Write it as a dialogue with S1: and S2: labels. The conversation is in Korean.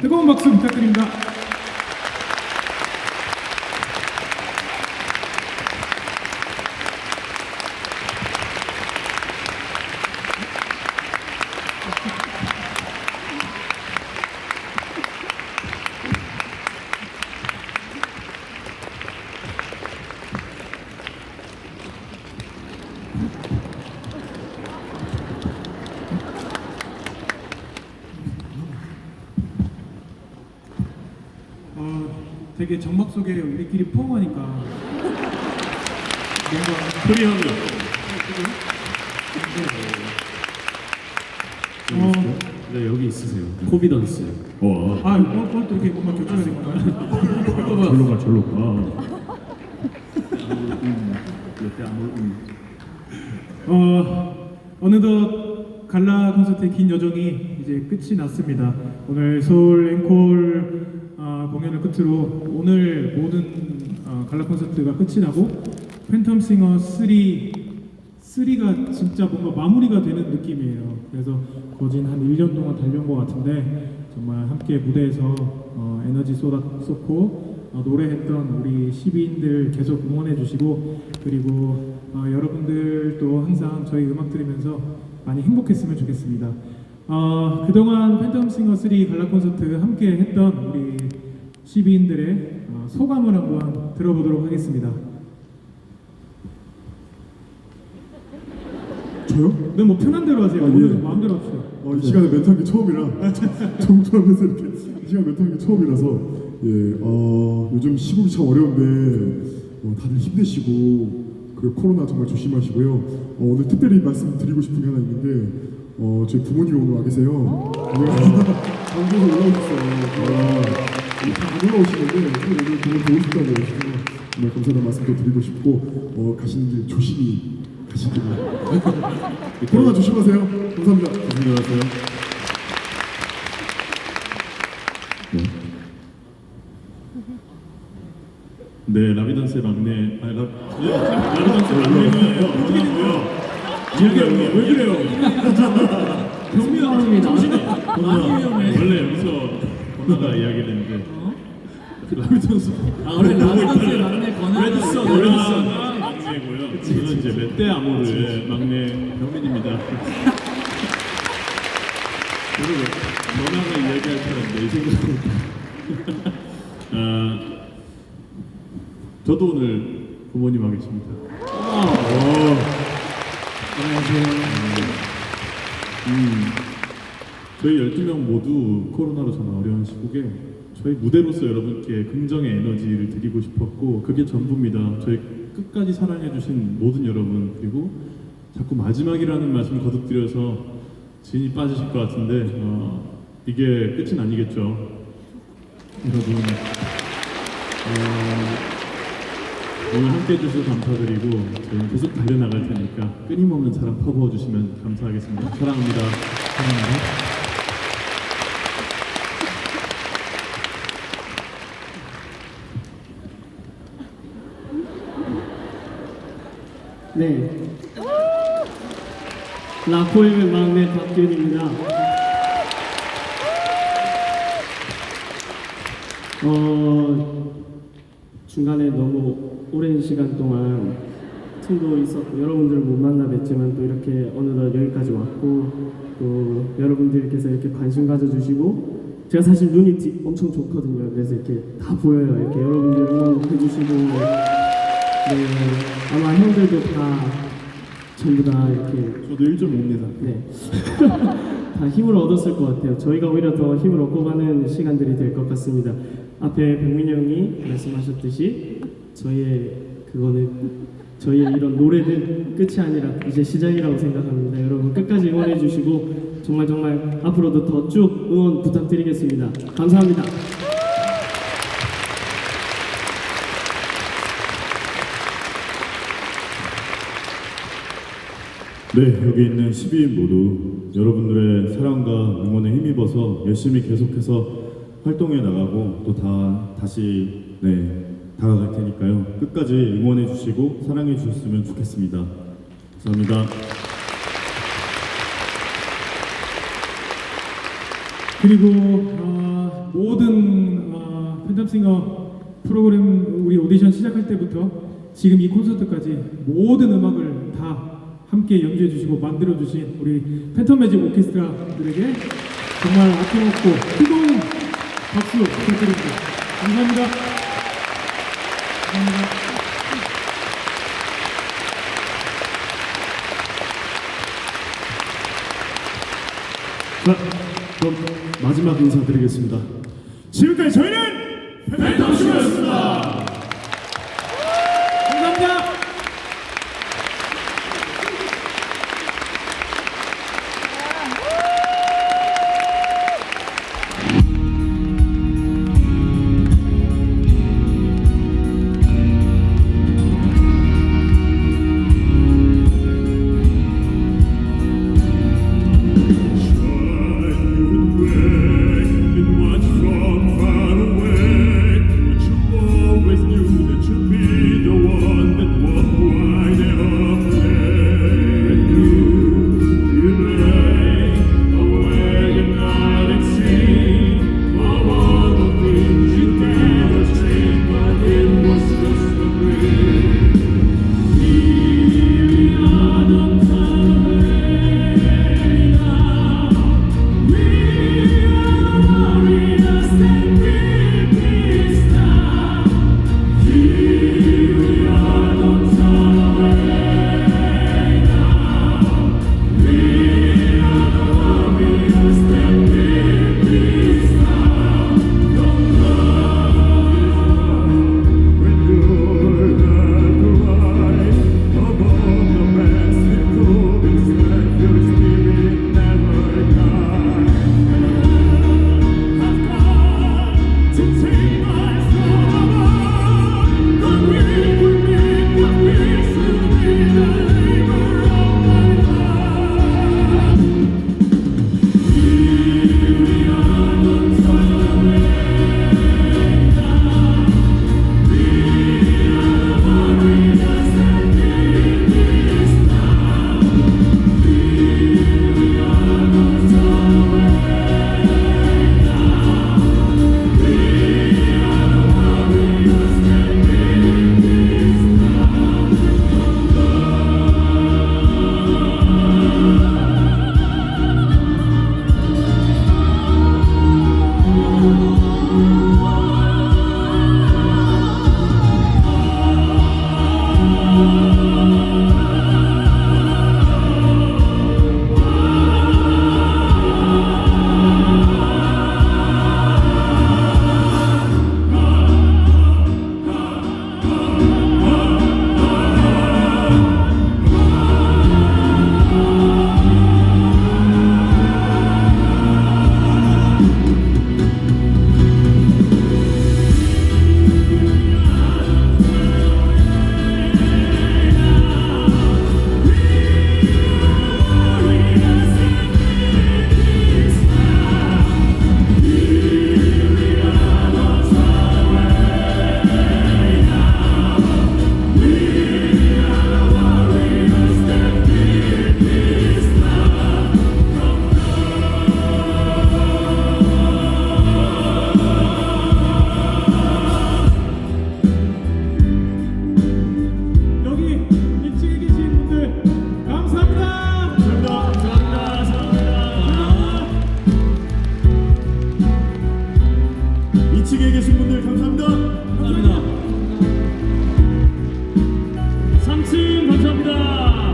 S1: 뜨거운 박수 부탁드립니다. 어, 되게 정막 속에 우리끼리 포옹하니까 뭔가
S2: 프리하면
S1: 어,
S2: 네 여기 있으세요. 코비던스. 와.
S1: 아, 뭘, 뭘또 이렇게 뭔가 결정해야 될 건가요?
S2: 절로 가 절로 가. 아무 음.
S1: 어, 어느덧 갈라 콘서트의 긴 여정이 이제 끝이 났습니다. 오늘 서울 앵콜 어, 공연을 끝으로 오늘 모든 어, 갈라 콘서트가 끝이 나고 팬텀 싱어 3 3가 진짜 뭔가 마무리가 되는 느낌이에요. 그래서 거진 한 1년 동안 달려온 것 같은데 정말 함께 무대에서 어, 에너지 쏟아 쏟고 어, 노래했던 우리 시민들 계속 응원해 주시고 그리고 어, 여러분들도 항상 저희 음악 들으면서 많이 행복했으면 좋겠습니다. 어, 그동안 팬텀 싱어 3 갈라 콘서트 함께 했던 우리 시민들의 어, 소감을 한번 들어보도록 하겠습니다.
S3: 저요?
S1: 네, 뭐 편한 대로 하세요.
S3: 아, 예.
S1: 마음대로 합시다.
S3: 어, 이 시간에 멘트한 게 처음이라 정주하면서 이렇게 이 시간 멘트한 게 처음이라서 예, 어, 요즘 시국이 참 어려운데 어, 다들 힘내시고 그리고 코로나 정말 조심하시고요. 어, 오늘 특별히 말씀드리고 싶은 게 하나 있는데 어, 저희 부모님이 오늘 와 계세요. 네. 방송에서 올라오셨어요. 아, 다 안 올라오시는데 오늘 오늘 보고 싶다고 오시고 정말 감사하다는 말씀도 드리고 싶고 어, 가시는 길 조심히 가시기를 코로나 조심하세요. 감사합니다.
S2: 안녕하세요. 네, 라비던스의 막내, 아니, 라, 네, 라비던스의 막내는 거예요? 이야기 형님, 왜 그래요? 병민아, 정신이. 원래 여기서 권나가 이야기를 했는데, 라비던스.
S4: 아 원래 라스던스의 막내 권한
S2: 레드선, 레드선 막내고요. 저는 이제 멧대 아모르의 막내 병민입니다. 그리고 권한을 이야기할 사람 내 생각으로. 아, 저도 오늘 부모님 와 계십니다. 음, 저희 12명 모두 코로나로 정말 어려운 시국에 저희 무대로서 여러분께 긍정의 에너지를 드리고 싶었고 그게 전부입니다. 저희 끝까지 사랑해주신 모든 여러분 그리고 자꾸 마지막이라는 말씀 거듭드려서 진이 빠지실 것 같은데 어, 이게 끝은 아니겠죠. 여러분 어, 오늘 함께 해주셔서 감사드리고 저희는 계속 달려나갈 테니까 끊임없는 사랑 퍼부어 주시면 감사하겠습니다. 사랑합니다. 사랑합니다.
S4: 네. 라포엠의 막내 박균입니다. 어 중간에 너무 오랜 시간 동안 틈도 있었고 여러분들을 못 만나 뵀지만 또 이렇게 어느덧 여기까지 왔고 또 여러분들께서 이렇게 관심 가져주시고 제가 사실 눈이 뒤- 엄청 좋거든요. 그래서 이렇게 다 보여요. 이렇게 여러분들 응원해주시고 네, 아마 형들도 다 전부 다 이렇게
S3: 저도 1.5입니다.
S4: 네. 다 힘을 얻었을 것 같아요. 저희가 오히려 더 힘을 얻고 가는 시간들이 될 것 같습니다. 앞에 백민이 형이 말씀하셨듯이 저희의 그거는 저희의 이런 노래는 끝이 아니라 이제 시작이라고 생각합니다. 여러분 끝까지 응원해 주시고 정말 정말 앞으로도 더 쭉 응원 부탁드리겠습니다. 감사합니다.
S2: 네, 여기 있는 12인 모두 여러분들의 사랑과 응원에 힘입어서 열심히 계속해서 활동해 나가고 또 다 다시 네 다가갈 테니까요. 끝까지 응원해 주시고 사랑해 주셨으면 좋겠습니다. 감사합니다. 그리고 어, 모든 어, 팬텀싱어 프로그램 우리 오디션 시작할 때부터 지금 이 콘서트까지 모든 음악을 다 함께 연주해 주시고 만들어 주신 우리 팬텀 매직 오케스트라들에게 정말 아낌없고 뜨거운 박수 부탁드립니다. 감사합니다. 감사합니다.
S1: 자, 그럼 마지막 인사드리겠습니다. 지금까지 저희는.
S2: 감사합니다.
S1: 2층에 계신 분들 감사합니다.
S2: 감사합니다.
S5: 3층 감사합니다.